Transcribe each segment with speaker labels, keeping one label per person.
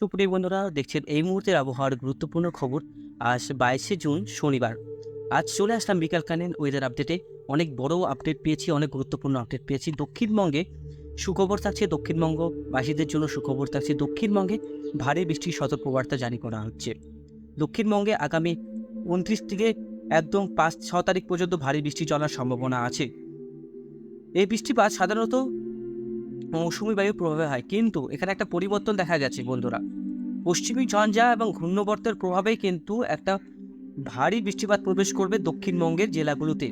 Speaker 1: সুপ্রিয় বন্ধুরা, দেখছেন এই মুহূর্তের আবহাওয়ার গুরুত্বপূর্ণ খবর। আজ বাইশে জুন, শনিবার। আজ চলে আসলাম বিকালকালীন ওয়েদার আপডেটে অনেক বড় আপডেট পেয়েছি, অনেক গুরুত্বপূর্ণ আপডেট পেয়েছি। দক্ষিণবঙ্গে সুখবর থাকছে, দক্ষিণবঙ্গবাসীদের জন্য সুখবর থাকছে। দক্ষিণবঙ্গে ভারী বৃষ্টির সতর্কবার্তা জারি করা হচ্ছে। দক্ষিণবঙ্গে আগামী উনত্রিশ থেকে একদম পাঁচ, ছ তারিখ পর্যন্ত ভারী বৃষ্টি চলার সম্ভাবনা আছে। এই বৃষ্টিপাত সাধারণত মৌসুমি বায়ুর প্রভাবে হয়। কিন্তু এখানে একটা পরিবর্তন দেখা গেছে বন্ধুরা। পশ্চিমী ঝঞ্ঝা এবং ঘূর্ণবর্তের প্রভাবে কিন্তু একটা ভারী বৃষ্টিপাত প্রবেশ করবে দক্ষিণবঙ্গের জেলাগুলোতে।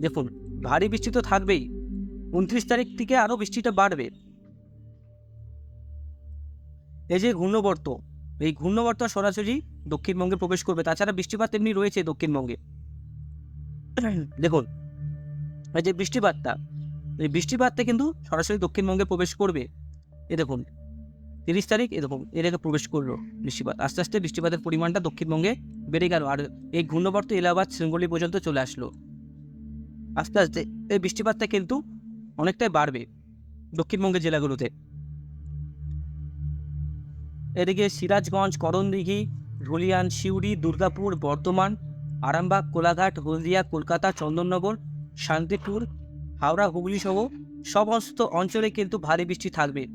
Speaker 1: দেখুন, ভারী বৃষ্টি তো থাকবেই। উনত্রিশ তারিখ থেকে আরও বৃষ্টিটা বাড়বে। এই যে ঘূর্ণবর্ত, এই ঘূর্ণবর্ত সরাসরি দক্ষিণবঙ্গে প্রবেশ করবে। তাছাড়া বৃষ্টিপাত এমনি রয়েছে দক্ষিণবঙ্গে। দেখুন, এই যে বৃষ্টিপাতটা এই বৃষ্টিপাতটা কিন্তু সরাসরি দক্ষিণবঙ্গে প্রবেশ করবে। এ দেখুন, তিরিশ তারিখ, এ দেখুন, এর আগে প্রবেশ করল বৃষ্টিপাত। আস্তে আস্তে বৃষ্টিপাতের পরিমাণটা দক্ষিণবঙ্গে বেড়ে গেল আর এই ঘূর্ণবর্ত এলাহাবাদ শৃঙ্গলি পর্যন্ত চলে আসলো। আস্তে আস্তে এই বৃষ্টিপাতটা কিন্তু অনেকটাই বাড়বে দক্ষিণবঙ্গের জেলাগুলোতে। এদিকে সিরাজগঞ্জ, করণদিঘি ধুলিয়ান সিউড়ি, দুর্গাপুর, বর্ধমান, আরামবাগ, কোলাঘাট, হলদিয়া, কলকাতা, চন্দননগর, শান্তিপুর হাওড়া, হুগলি সহ সমস্ত অঞ্চলে কিন্তু ভারী বৃষ্টি থাকবে।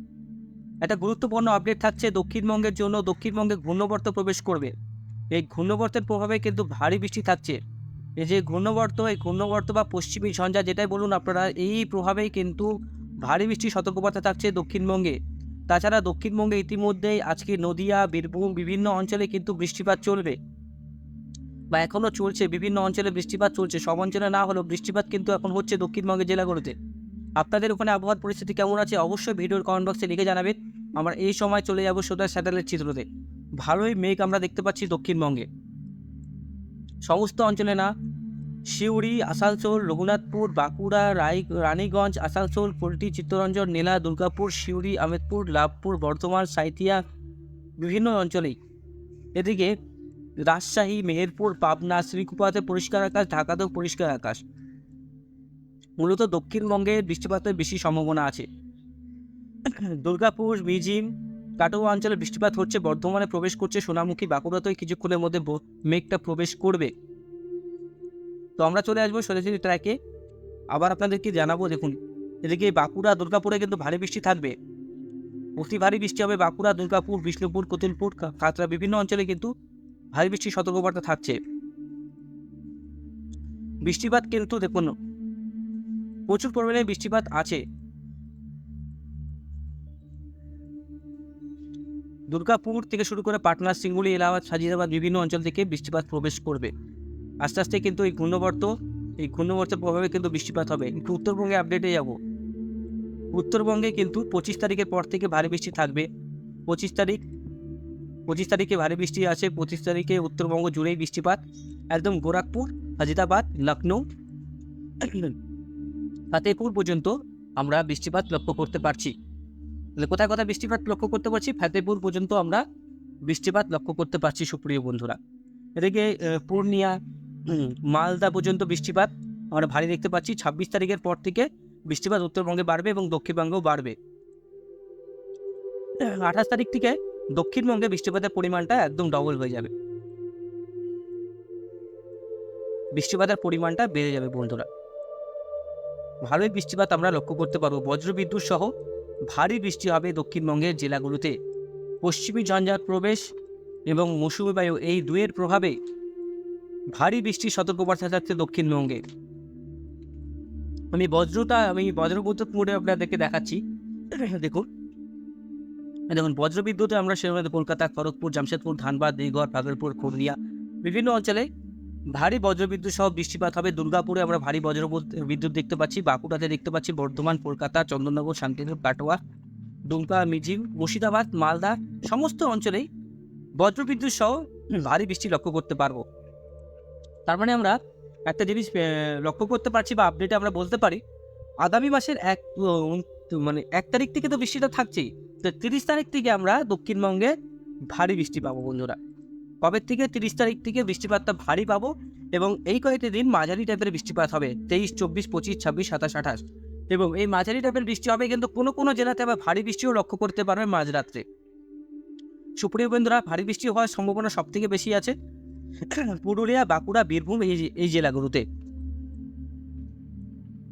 Speaker 1: একটা গুরুত্বপূর্ণ আপডেট থাকছে দক্ষিণবঙ্গের জন্য। দক্ষিণবঙ্গে ঘূর্ণবর্ত প্রবেশ করবে। এই ঘূর্ণবর্তের প্রভাবে কিন্তু ভারী বৃষ্টি থাকছে। এই যে ঘূর্ণবর্ত, এই ঘূর্ণবর্ত বা পশ্চিমী ঝঞ্ঝা যেটাই বলুন আপনারা, এই প্রভাবেই কিন্তু ভারী বৃষ্টির সতর্কবার্তা থাকছে দক্ষিণবঙ্গে। তাছাড়া দক্ষিণবঙ্গে ইতিমধ্যেই আজকে নদিয়া, বীরভূম, বিভিন্ন অঞ্চলে কিন্তু বৃষ্টিপাত চলবে। বা এখনও চলছে, বিভিন্ন অঞ্চলে বৃষ্টিপাত চলছে। সব অঞ্চলে না হলেও বৃষ্টিপাত কিন্তু এখন হচ্ছে দক্ষিণবঙ্গের জেলাগুলোতে। আপনাদের ওখানে আবহাওয়ার পরিস্থিতি কেমন আছে? অবশ্যই ভিডিওর কমেন্ট বক্সে লিখে জানাবেন। আমরা এই সময় চলে যাব সোজা স্যাটেলাইট চিত্রতে। ভালোই মেঘ আমরা দেখতে পাচ্ছি দক্ষিণবঙ্গে। সমস্ত অঞ্চলে না, সিউড়ি, আসানসোল, রঘুনাথপুর, বাঁকুড়া, রাই, রানীগঞ্জ, আসানসোল পোলট্রি চিত্তরঞ্জন, নীলা, দুর্গাপুর, সিউড়ি, আমেদপুর, লাভপুর, বর্ধমান, সাঁইথিয়া, বিভিন্ন অঞ্চলেই। এদিকে রাজশাহী, মেহেরপুর, পাবনা, শ্রীকুপাতে পরিষ্কার আকাশ, ঢাকাতেও পরিষ্কার আকাশ। মূলত দক্ষিণবঙ্গে বৃষ্টিপাতের বেশি সম্ভাবনা আছে। দুর্গাপুর মিজিম কাটোয়া অঞ্চলে বৃষ্টিপাত হচ্ছে, বর্ধমানে প্রবেশ করছে, সোনামুখী, বাঁকুড়াতেও কিছুক্ষণের মধ্যে মেঘটা প্রবেশ করবে। তো আমরা চলে আসব সোজাসুজি ট্র্যাকে। আবার আপনাদেরকে জানাব, দেখুন, এদিকে বাঁকুড়া, দুর্গাপুরে কিন্তু ভারী বৃষ্টি থাকবে। অতি ভারী বৃষ্টি হবে বাঁকুড়া, দুর্গাপুর, বিষ্ণুপুর, কতুলপুর খাতড়া বিভিন্ন অঞ্চলে কিন্তু ভারী বৃষ্টির সতর্কবার্তা থাকছে। বৃষ্টিপাত কিন্তু দেখুন, প্রচুর পরিমাণে বৃষ্টিপাত আছে। দুর্গাপুর থেকে শুরু করে পাটনা, সিঙ্গুলি, এলাহাবাদ, সাজিদাবাদ বিভিন্ন অঞ্চল থেকে বৃষ্টিপাত প্রবেশ করবে। আস্তে আস্তে কিন্তু এই ঘূর্ণবর্ত, এই ঘূর্ণবর্তের প্রভাবে কিন্তু বৃষ্টিপাত হবে। একটু উত্তরবঙ্গে আপডেটে যাব। উত্তরবঙ্গে কিন্তু পঁচিশ তারিখের পর থেকে ভারী বৃষ্টি থাকবে। পঁচিশ তারিখ পঁচিশ তারিখে ভারী বৃষ্টি আছে, পঁচিশ তারিখে উত্তরবঙ্গ জুড়েই বৃষ্টিপাত। একদম গোরাখপুর হাজিদাবাদ লখনৌ ফাতেপুর পর্যন্ত আমরা বৃষ্টিপাত লক্ষ্য করতে পারছি। তাহলে কোথায় কোথায় বৃষ্টিপাত লক্ষ্য করতে পারছি? ফাতেপুর পর্যন্ত আমরা বৃষ্টিপাত লক্ষ্য করতে পারছি, সুপ্রিয় বন্ধুরা। এদিকে পূর্ণিয়া মালদা পর্যন্ত বৃষ্টিপাত আমরা ভারী দেখতে পাচ্ছি। ছাব্বিশ তারিখের পর থেকে বৃষ্টিপাত উত্তরবঙ্গে বাড়বে এবং দক্ষিণবঙ্গেও বাড়বে। আঠাশ তারিখ থেকে দক্ষিণবঙ্গে বৃষ্টিপাতের পরিমাণটা একদম ডবল হয়ে যাবে। বৃষ্টিপাতের পরিমাণটা বেড়ে যাবে বন্ধুরা। ভালোই বৃষ্টিপাত আমরা লক্ষ্য করতে পারব। বজ্রবিদ্যুৎ সহ ভারী বৃষ্টি হবে দক্ষিণবঙ্গের জেলাগুলোতে। পশ্চিমী ঝঞ্ঝার প্রবেশ এবং মৌসুমী বায়ু এই দুয়ের প্রভাবে ভারী বৃষ্টির সতর্কবার্তা থাকছে দক্ষিণবঙ্গে। আমি বজ্রটা আমি বজ্রবিদ্যুৎ মোডে আপনাদেরকে দেখাচ্ছি। দেখুন দেখুন, বজ্রবিদ্যুতে আমরা সেরকম কলকাতা, খড়গপুর, জামশেদপুর, ধানবাদ দেগড় ভাগলপুর, পুরুলিয়া, বিভিন্ন অঞ্চলে ভারী বজ্রবিদ্যুৎ সহ বৃষ্টিপাত হবে। দুর্গাপুরে আমরা ভারী বজ্র বিদ্যুৎ দেখতে পাচ্ছি, বাঁকুড়াতে দেখতে পাচ্ছি, বর্ধমান, কলকাতা, চন্দননগর, শান্তিপুর, কাটোয়া, দুমকা মিজিম মুর্শিদাবাদ, মালদা, সমস্ত অঞ্চলেই বজ্রবিদ্যুৎ সহ ভারী বৃষ্টি লক্ষ্য করতে পারব। তার মানে আমরা একটা জিনিস লক্ষ্য করতে পারছি বা আপডেটে আমরা বলতে পারি, আগামী মাসের এক মানে এক তারিখ থেকে তো বৃষ্টিটা থাকছেই। তো তিরিশ তারিখ থেকে আমরা দক্ষিণবঙ্গে ভারী বৃষ্টি পাবো বন্ধুরা। কবে থেকে? তিরিশ তারিখ থেকে বৃষ্টিপাতটা ভারী পাবো এবং এই কয়েকটি দিন মাঝারি টাইপের বৃষ্টিপাত হবে, তেইশ, চব্বিশ, পঁচিশ, ছাব্বিশ, সাতাশ, আঠাশ। এবং এই মাঝারি টাইপের বৃষ্টি হবে কিন্তু কোনো কোনো জেলাতে আবার ভারী বৃষ্টিও লক্ষ্য করতে পারবে মাঝরাত্রে। সুপ্রিয় বন্ধুরা, ভারী বৃষ্টি হওয়ার সম্ভাবনা সব থেকে বেশি আছে পুরুলিয়া, বাঁকুড়া, বীরভূম এই এই জেলাগুলোতে।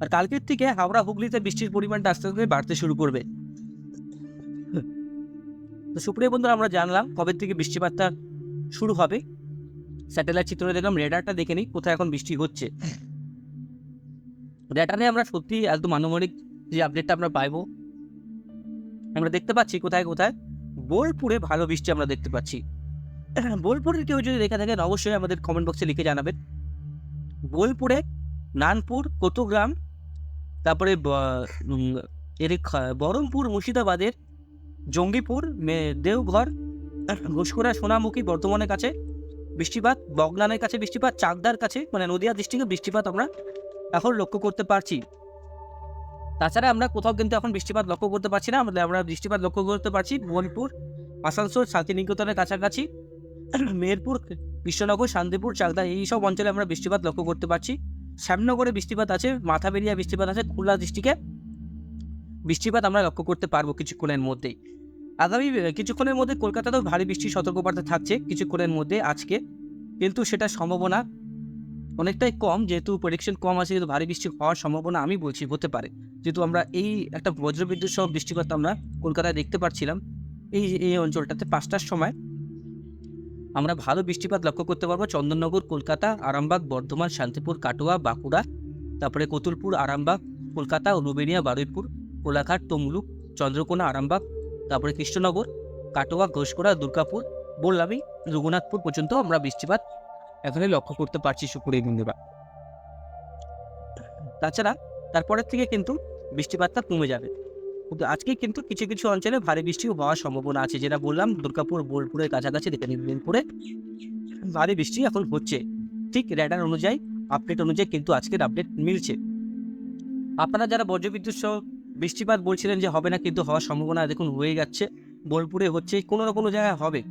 Speaker 1: আর কালকের থেকে হাওড়া হুগলিতে বৃষ্টির পরিমাণটা আস্তে আস্তে বাড়তে শুরু করবে। তো সুপ্রিয় বন্ধুরা, আমরা জানলাম কবে থেকে বৃষ্টিপাতটা শুরু হবে। স্যাটেলাইট চিত্রে দেখলাম রেডারটা দেখে নিই কোথায় এখন বৃষ্টি হচ্ছে। রেডারে আমরা সত্যি একদম আনুমানিক যে আপডেটটা আমরা পাইবো, আমরা দেখতে পাচ্ছি কোথায় কোথায়। বোলপুরে ভালো বৃষ্টি আমরা দেখতে পাচ্ছি। বোলপুরের কেউ যদি দেখে থাকেন, অবশ্যই আমাদের কমেন্ট বক্সে লিখে জানাবেন। বোলপুরে নানপুর, কোতগ্রাম, তারপরে এর বহরমপুর, মুর্শিদাবাদের জঙ্গিপুর, মে- দেওঘর ঘুষখোরা, সোনামুখী, বর্ধমানের কাছে বৃষ্টিপাত, বগলানের কাছে বৃষ্টিপাত, চাকদার কাছে মানে নদিয়া ডিস্ট্রিক্টে বৃষ্টিপাত আমরা এখন লক্ষ্য করতে পারছি। তাছাড়া আমরা কোথাও কিন্তু এখন বৃষ্টিপাত লক্ষ্য করতে পারছি না। আমরা আমরা বৃষ্টিপাত লক্ষ্য করতে পারছি বোলপুর আসানসোল, শান্তিনিকেতনের কাছাকাছি, মেহেরপুর, কৃষ্ণনগর, শান্তিপুর, চাকদা, এই সব অঞ্চলে আমরা বৃষ্টিপাত লক্ষ্য করতে পারছি। শ্যামনগরে বৃষ্টিপাত আছে মাথাবেরিয়া বৃষ্টিপাত আছে, খুলনা ডিস্ট্রিক্টে বৃষ্টিপাত আমরা লক্ষ্য করতে পারব কিছুক্ষণের মধ্যেই। আগামী কিছুক্ষণের মধ্যে কলকাতাতেও ভারী বৃষ্টির সতর্কবার্তা থাকছে কিছুক্ষণের মধ্যে আজকে। কিন্তু সেটা সম্ভাবনা অনেকটাই কম, যেহেতু প্রেডিকশন কম আছে কিন্তু ভারী বৃষ্টি হওয়ার সম্ভাবনা আমি বলছি, হতে পারে। যেহেতু আমরা এই একটা বজ্রবিদ্যুৎ সহ বৃষ্টিপাত আমরা কলকাতায় দেখতে পাচ্ছিলাম, এই এই অঞ্চলটাতে পাঁচটার সময়। আমরা ভালো বৃষ্টিপাত লক্ষ্য করতে পারব চন্দননগর, কলকাতা, আরামবাগ, বর্ধমান, শান্তিপুর, কাটোয়া, বাঁকুড়া, তারপরে কতুলপুর, আরামবাগ, কলকাতা ও উলুবেড়িয়া বারুইপুর। কোলাঘাট তমলুক, চন্দ্রকোনা, আরামবাগ, তারপরে কৃষ্ণনগর, কাটোয়া, ঘোষকোড়া, দুর্গাপুর বললামই রঘুনাথপুর পর্যন্ত আমরা বৃষ্টিপাত এখানে লক্ষ্য করতে পারছি শুক্রের বন্ধুরা তাছাড়া তারপরের থেকে কিন্তু বৃষ্টিপাতটা কমে যাবে। কিন্তু আজকে কিন্তু কিছু কিছু অঞ্চলে ভারী বৃষ্টি হওয়ার সম্ভাবনা আছে। যেটা বললাম, দুর্গাপুর, বোলপুরের কাছাকাছি দেখে মিরপুরে ভারী বৃষ্টি এখন হচ্ছে। ঠিক র্যাডার অনুযায়ী আপডেট অনুযায়ী কিন্তু আজকের আপডেট মিলছে। আপনারা যারা বজ্রবিদ্যুৎ সহ বৃষ্টিপাত বলছিলেন যে হবে না, কিন্তু হওয়ার সম্ভাবনা দেখুন হয়ে যাচ্ছে। বোলপুরে হচ্ছে কোনো না কোনো জায়গায় হবে।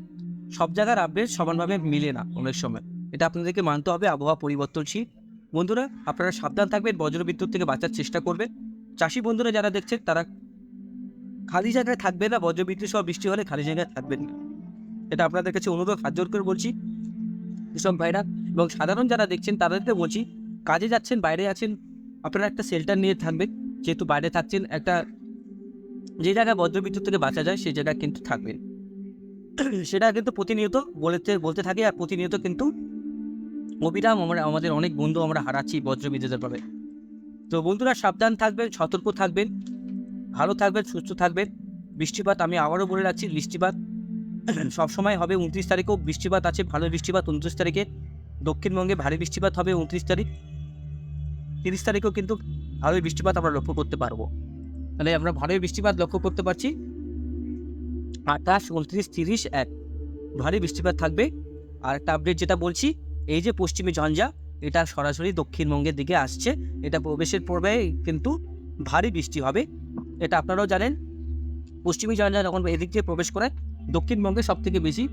Speaker 1: সব জায়গার আপডেট সমানভাবে মিলে না অনেক সময়। এটা আপনাদেরকে মানতে হবে, আবহাওয়া পরিবর্তনশীল। বন্ধুরা, আপনারা সাবধান থাকবেন, বজ্রবিদ্যুৎ থেকে বাঁচার চেষ্টা করবেন। চাষি বন্ধুরা যারা দেখছেন, তারা খালি জায়গায় থাকবে না, বজ্রবিদ্যুৎ সহ বৃষ্টি হলে খালি জায়গায় থাকবেন না। এটা আপনাদের কাছে অনুরোধ, হাত জোর করে বলছি। এসব ভাইরা এবং সাধারণ যারা দেখছেন, তাদেরকে বলছি, কাজে যাচ্ছেন, বাইরে আছেন, আপনারা একটা শেল্টার নিয়ে থাকবেন। যেহেতু বাইরে থাকছেন, একটা যে জায়গায় বজ্রবিদ্যুৎ থেকে বাঁচা যায়, সেই জায়গায় কিন্তু থাকবেন। সেটা কিন্তু প্রতিনিয়ত বলতে বলতে থাকি, আর প্রতিনিয়ত কিন্তু অবিরাম আমরা, আমাদের অনেক বন্ধু আমরা হারাচ্ছি বজ্রবিদ্যুতের পাবে তো বন্ধুরা, সাবধান থাকবেন, সতর্ক থাকবেন, ভালো থাকবেন, সুস্থ থাকবেন। বৃষ্টিপাত আমি আবারও বলে রাখছি, বৃষ্টিপাত সবসময় হবে উনত্রিশ তারিখেও। বৃষ্টিপাত আছে, ভালো বৃষ্টিপাত উনত্রিশ তারিখে। দক্ষিণবঙ্গে ভারী বৃষ্টিপাত হবে উনত্রিশ তারিখ। তিরিশ তারিখেও কিন্তু ভালো বৃষ্টিপাত আমরা লক্ষ্য করতে পারব। তাহলে আমরা ভালো বৃষ্টিপাত লক্ষ্য করতে পারছি। আঠাশ, উনত্রিশ, তিরিশ, এক। ভারী বৃষ্টিপাত থাকবে। আর একটা আপডেট যেটা বলছি, এই যে পশ্চিমী ঝঞ্ঝা, এটা সরাসরি দক্ষিণবঙ্গের দিকে আসছে। এটা প্রবেশের পূর্বে কিন্তু ভারী বৃষ্টি হবে। এটা আপনারাও জানেন। পশ্চিমী ঝঞ্ঝা যখন এদিক দিয়ে প্রবেশ করে, দক্ষিণবঙ্গে সব থেকে বেশি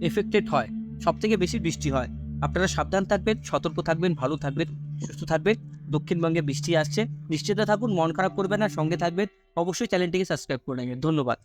Speaker 1: এফেক্টেড হয়। সব থেকে বেশি বৃষ্টি হয়। আপনারা সাবধান থাকবেন, সতর্ক থাকবেন, ভালো থাকবেন। সুস্থ থাকবেন দক্ষিণবঙ্গে বৃষ্টি আসছে নিশ্চিত থাকুন, মন খারাপ করবেন না, সঙ্গে থাকবেন, অবশ্যই চ্যানেলটিকে সাবস্ক্রাইব করে নেবেন, ধন্যবাদ।